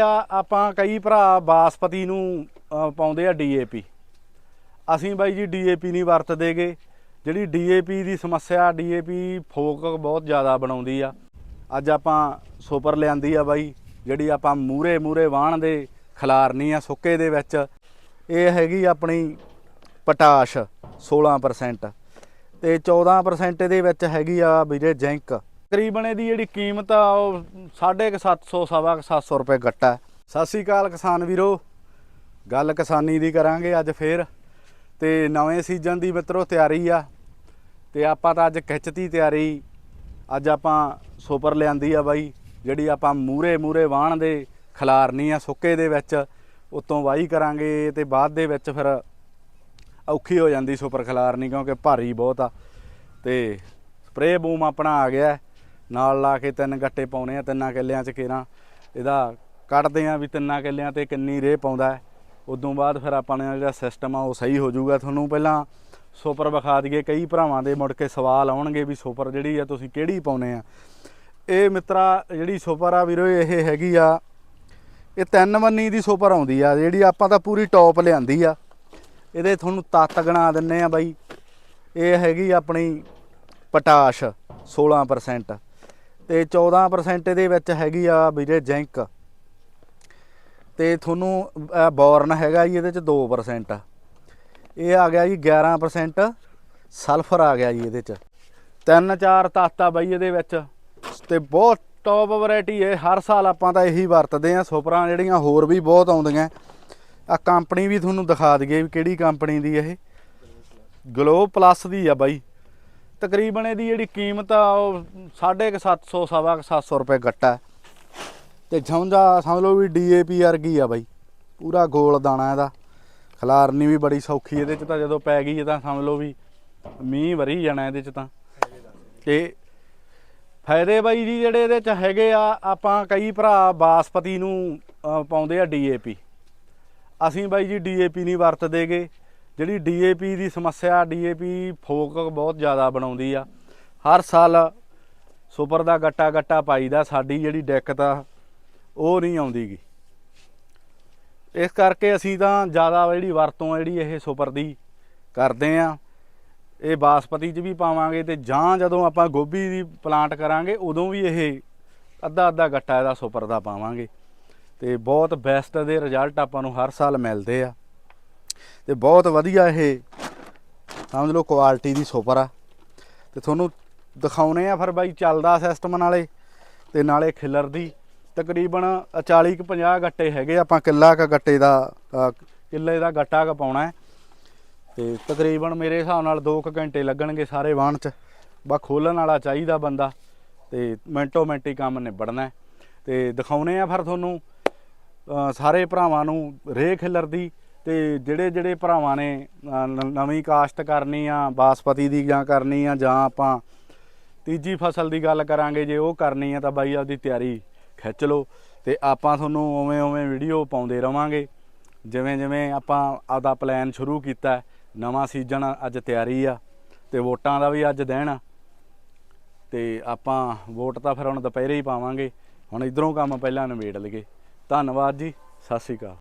ਆ, ਆਪਾਂ ਕਈ ਭਰਾ ਬਾਸਪਤੀ ਨੂੰ ਪਾਉਂਦੇ ਆ ਡੀਏਪੀ ਅਸੀਂ ਬਾਈ ਜੀ ਡੀਏਪੀ ਨਹੀਂ ਵਰਤਦੇਗੇ। ਜਿਹੜੀ ਡੀਏਪੀ ਦੀ ਸਮੱਸਿਆ ਡੀਏਪੀ ਫੋਕ ਬਹੁਤ ਜ਼ਿਆਦਾ ਬਣਾਉਂਦੀ ਆ। ਅੱਜ ਆਪਾਂ ਸੁਪਰ ਲਿਆਂਦੀ ਆ ਬਾਈ, ਜਿਹੜੀ ਆਪਾਂ ਮੂਰੇ ਮੂਰੇ ਵਾਹਣ ਦੇ ਖਿਲਾਰਨੀ ਆ ਸੁੱਕੇ ਦੇ ਵਿੱਚ। ਇਹ ਹੈਗੀ ਆਪਣੀ ਪਟਾਸ਼ 16% ਤੇ 14% ਇਹਦੇ ਵਿੱਚ ਹੈਗੀ ਆ ਵੀਰੇ ਜ਼ਿੰਕ। ਤਕਰੀਬਨ ਇਹਦੀ ਜਿਹੜੀ ਕੀਮਤ ਆ ਉਹ 750 ਸਵਾ ਕੁ 700 ਰੁਪਏ ਗੱਟਾ ਸਤਿ ਸ੍ਰੀ ਅਕਾਲ ਕਿਸਾਨ ਵੀਰੋ। ਗੱਲ ਕਿਸਾਨੀ ਦੀ ਕਰਾਂਗੇ ਅੱਜ ਫੇਰ। ਤੇ ਨਵੇਂ ਸੀਜ਼ਨ ਦੀ ਮਿੱਤਰੋ, ਤਿਆਰੀ ਆ। ਤੇ ਆਪਾਂ ਤਾਂ ਅੱਜ ਖਿੱਚਤੀ ਤਿਆਰੀ। ਅੱਜ ਆਪਾਂ ਸੁਪਰ ਲਿਆਂਦੀ ਆ ਬਾਈ, ਜਿਹੜੀ ਆਪਾਂ ਮੂਰੇ ਮੂਰੇ ਵਾਹਣ ਦੇ ਖਿਲਾਰਨੀ ਆ ਸੁੱਕੇ ਦੇ ਵਿੱਚ, ਉਤੋਂ ਵਾਹੀ ਕਰਾਂਗੇ ਤੇ ਬਾਅਦ ਦੇ ਵਿੱਚ ਫਿਰ ਔਖੀ ਹੋ ਜਾਂਦੀ ਸੁਪਰ ਖਿਲਾਰਨੀ ਕਿਉਂਕਿ ਭਾਰੀ ਬਹੁਤ ਆ। ਤੇ ਸਪਰੇਅ ਬੂਮ ਆਪਣਾ ਆ ਗਿਆ। ਨਾਲ ਲਾ ਕੇ ਤਿੰਨ ਗੱਟੇ ਪਾਉਣੇ ਆ, ਤਿੰਨਾਂ ਕਿੱਲਿਆਂ ਚ ਕੇਰਾਂ ਇਹਦਾ ਕੱਢਦੇ ਆ ਵੀ ਤਿੰਨਾਂ ਕਿੱਲਿਆਂ ਤੇ ਕਿੰਨੀ ਰੇਹ ਪਾਉਂਦਾ ਉਦੋਂ ਬਾਅਦ ਫਿਰ ਆਪਾਂ ਨੇ ਜਿਹੜਾ ਸਿਸਟਮ ਆ, ਉਹ ਸਹੀ ਹੋ ਜਾਊਗਾ। ਤੁਹਾਨੂੰ ਪਹਿਲਾਂ ਸੁਪਰ ਵਿਖਾ ਦਈਏ। ਕਈ ਭਰਾਵਾਂ ਦੇ ਮੁੜ ਕੇ ਸਵਾਲ ਆਉਣਗੇ ਵੀ ਸੁਪਰ ਜਿਹੜੀ ਆ, ਤੁਸੀਂ ਕਿਹੜੀ ਪਾਉਨੇ ਆ? ਇਹ ਮਿੱਤਰਾ, ਜਿਹੜੀ ਸੁਪਰ ਆ ਵੀਰੋ, ਇਹ ਹੈਗੀ ਆ, ਇਹ ਤਿੰਨ ਮੰਨੀ ਦੀ ਸੁਪਰ ਆਉਂਦੀ ਆ। ਜਿਹੜੀ ਆਪਾਂ ਤਾਂ ਪੂਰੀ ਟੌਪ ਲਿਆਂਦੀ ਆ। ਇਹਦੇ ਤੁਹਾਨੂੰ ਤੱਤ ਗਣਾ ਦਿੰਨੇ ਆ ਬਾਈ। ਇਹ ਹੈਗੀ ਆਪਣੀ ਪਟਾਸ਼ 16% ਤੇ 14% ਇਹਦੇ ਵਿੱਚ ਹੈਗੀ ਆ ਵੀਰੇ ਜ਼ਿੰਕ। ਤੇ ਤੁਹਾਨੂੰ ਬੋਰਨ ਹੈਗਾ ਜੀ ਇਹਦੇ ਚ 2% ਇਹ ਆ ਗਿਆ ਜੀ 11% ਸਲਫਰ ਆ ਗਿਆ ਜੀ ਇਹਦੇ ਚ। ਤਿੰਨ ਚਾਰ ਤੱਤ ਆ ਬਾਈ ਇਹਦੇ ਵਿੱਚ। ਤੇ ਬਹੁਤ ਟੌਪ ਵੈਰਾਈਟੀ ਹੈ ਹਰ ਸਾਲ ਆਪਾਂ ਤਾਂ ਇਹੀ ਵਰਤਦੇ ਆ। ਸੁਪਰਾਂ ਜਿਹੜੀਆਂ ਹੋਰ ਵੀ ਬਹੁਤ ਆਉਂਦੀਆਂ। ਆ ਕੰਪਨੀ ਵੀ ਤੁਹਾਨੂੰ ਦਿਖਾ ਦਈਏ ਵੀ ਕਿਹੜੀ ਕੰਪਨੀ ਦੀ ਇਹ। ਗਲੋ ਪਲੱਸ ਦੀ ਆ ਬਾਈ। ਤਕਰੀਬਨ ਇਹਦੀ ਜਿਹੜੀ ਕੀਮਤ ਆ ਉਹ 750 ਸਵਾ ਕੁ 700 ਰੁਪਏ ਗੱਟਾ ਹੈ। ਤੇ ਸਮਝਾ, ਸਮਝ ਲਓ ਵੀ ਡੀਏਪੀ ਵਰਗੀ ਆ ਬਾਈ। ਪੂਰਾ ਗੋਲ ਦਾਣਾ ਇਹਦਾ। ਖਲਾਰਨੀ ਵੀ ਬੜੀ ਸੌਖੀ ਇਹਦੇ ਚ ਤਾਂ ਜਦੋਂ ਪੈ ਗਈ ਤਾਂ ਸਮਝ ਲਓ ਵੀ ਮੀਂਹ ਵਰੀ ਜਾਣਾ ਇਹਦੇ ਚ ਤਾਂ। ਤੇ ਫਾਇਦੇ ਬਾਈ ਜੀ ਜਿਹੜੇ ਇਹਦੇ ਚ ਹੈਗੇ ਆ, ਆਪਾਂ ਕਈ ਭਰਾ ਬਾਸਪਤੀ ਨੂੰ ਪਾਉਂਦੇ ਆ ਡੀਏਪੀ ਅਸੀਂ ਬਾਈ ਜੀ ਡੀਏਪੀ ਨਹੀਂ ਵਰਤਦੇਗੇ। ਜਿਹੜੀ ਡੀਏਪੀ ਦੀ ਸਮੱਸਿਆ ਡੀਏਪੀ ਫੋਕ ਬਹੁਤ ਜ਼ਿਆਦਾ ਬਣਾਉਂਦੀ ਆ। ਹਰ ਸਾਲ ਸੁਪਰ ਦਾ ਗੱਟਾ ਗੱਟਾ ਪਾਈਦਾ, ਸਾਡੀ ਜਿਹੜੀ ਦਿੱਕਤ ਆ, ਉਹ ਨਹੀਂ ਆਉਂਦੀਗੀ। ਇਸ ਕਰਕੇ ਅਸੀਂ ਤਾਂ ਜ਼ਿਆਦਾ ਜਿਹੜੀ ਵਰਤੋਂ ਜਿਹੜੀ ਇਹ ਸੁਪਰ ਦੀ ਕਰਦੇ ਆ। ਇਹ ਬਾਸਪਤੀ 'ਚ ਵੀ ਪਾਵਾਂਗੇ ਤੇ ਜਾਂ ਜਦੋਂ ਆਪਾਂ ਗੋਭੀ ਦੀ ਪਲਾਂਟ ਕਰਾਂਗੇ, ਉਦੋਂ ਵੀ ਇਹ ਅੱਧਾ ਅੱਧਾ ਗੱਟਾ ਇਹਦਾ ਸੁਪਰ ਦਾ ਪਾਵਾਂਗੇ। ਤੇ ਬਹੁਤ ਬੈਸਟ ਦੇ ਰਿਜ਼ਲਟ ਆਪਾਂ ਨੂੰ ਹਰ ਸਾਲ ਮਿਲਦੇ ਆ। ਤੇ ਬਹੁਤ ਵਧੀਆ ਇਹ ਸਮਝ ਲਓ ਕੁਆਲਿਟੀ ਦੀ ਸੁਪਰ ਆ। ਤੇ ਤੁਹਾਨੂੰ ਦਿਖਾਉਨੇ ਆ ਫਿਰ ਬਾਈ ਚੱਲਦਾ ਸਿਸਟਮ ਨਾਲੇ, ਤੇ ਨਾਲੇ ਖਿਲਰਦੀ ਤਕਰੀਬਨ 40 ਕੁ 50 ਗੱਟੇ ਹੈਗੇ ਆਪਾਂ ਕਿੱਲਾ ਕ ਗੱਟੇ ਦਾ ਕਿੱਲੇ ਦਾ ਗੱਟਾ ਕ ਪਾਉਣਾ ਹੈ। ਤੇ ਤਕਰੀਬਨ ਮੇਰੇ ਹਿਸਾਬ ਨਾਲ 2 ਕੁ ਘੰਟੇ ਲੱਗਣਗੇ ਸਾਰੇ ਵਾਹਣ ਚ। ਬਾ ਖੋਲਣ ਵਾਲਾ ਚਾਹੀਦਾ ਬੰਦਾ, ਤੇ ਮਿੰਟੋ ਮਿੰਟ ਹੀ ਕੰਮ ਨਿਬੜਨਾ ਹੈ। ਤੇ ਦਿਖਾਉਨੇ ਆ ਫਿਰ ਤੁਹਾਨੂੰ ਸਾਰੇ ਭਰਾਵਾਂ ਨੂੰ ਰੇਹ ਖਿਲਰਦੀ ਤੇ ਜਿਹੜੇ ਜਿਹੜੇ ਭਰਾਵਾਂ ਨੇ ਨਵੀਂ ਕਾਸ਼ਤ ਕਰਨੀ ਆ, ਬਾਸਪਤੀ ਦੀ ਜਾਂ ਕਰਨੀ ਆ, ਜਾਂ ਆਪਾਂ ਤੀਜੀ ਫਸਲ ਦੀ ਗੱਲ ਕਰਾਂਗੇ, ਜੇ ਉਹ ਕਰਨੀ ਆ ਤਾਂ ਬਾਈ ਆਪਦੀ ਤਿਆਰੀ ਖਿੱਚ ਲਓ ਤੇ ਆਪਾਂ ਤੁਹਾਨੂੰ ਉਵੇਂ ਉਵੇਂ ਵੀਡੀਓ ਪਾਉਂਦੇ ਰਵਾਂਗੇ। ਜਿਵੇਂ ਜਿਵੇਂ ਆਪਾਂ ਆਪਦਾ ਪਲਾਨ ਸ਼ੁਰੂ ਕੀਤਾ, ਨਵਾਂ ਸੀਜ਼ਨ ਅੱਜ ਤਿਆਰੀ ਆ ਤੇ ਵੋਟਾਂ ਦਾ ਵੀ ਅੱਜ ਦਿਨ ਆ। ਤੇ ਆਪਾਂ ਵੋਟ ਤਾਂ ਫਿਰ ਹੁਣ ਦੁਪਹਿਰੇ ਹੀ ਪਾਵਾਂਗੇ। ਹੁਣ ਇਧਰੋਂ ਕੰਮ ਪਹਿਲਾਂ ਨਿਬੇੜ ਲਈਏ। ਧੰਨਵਾਦ ਜੀ, ਸਤਿ ਸ਼੍ਰੀ ਅਕਾਲ।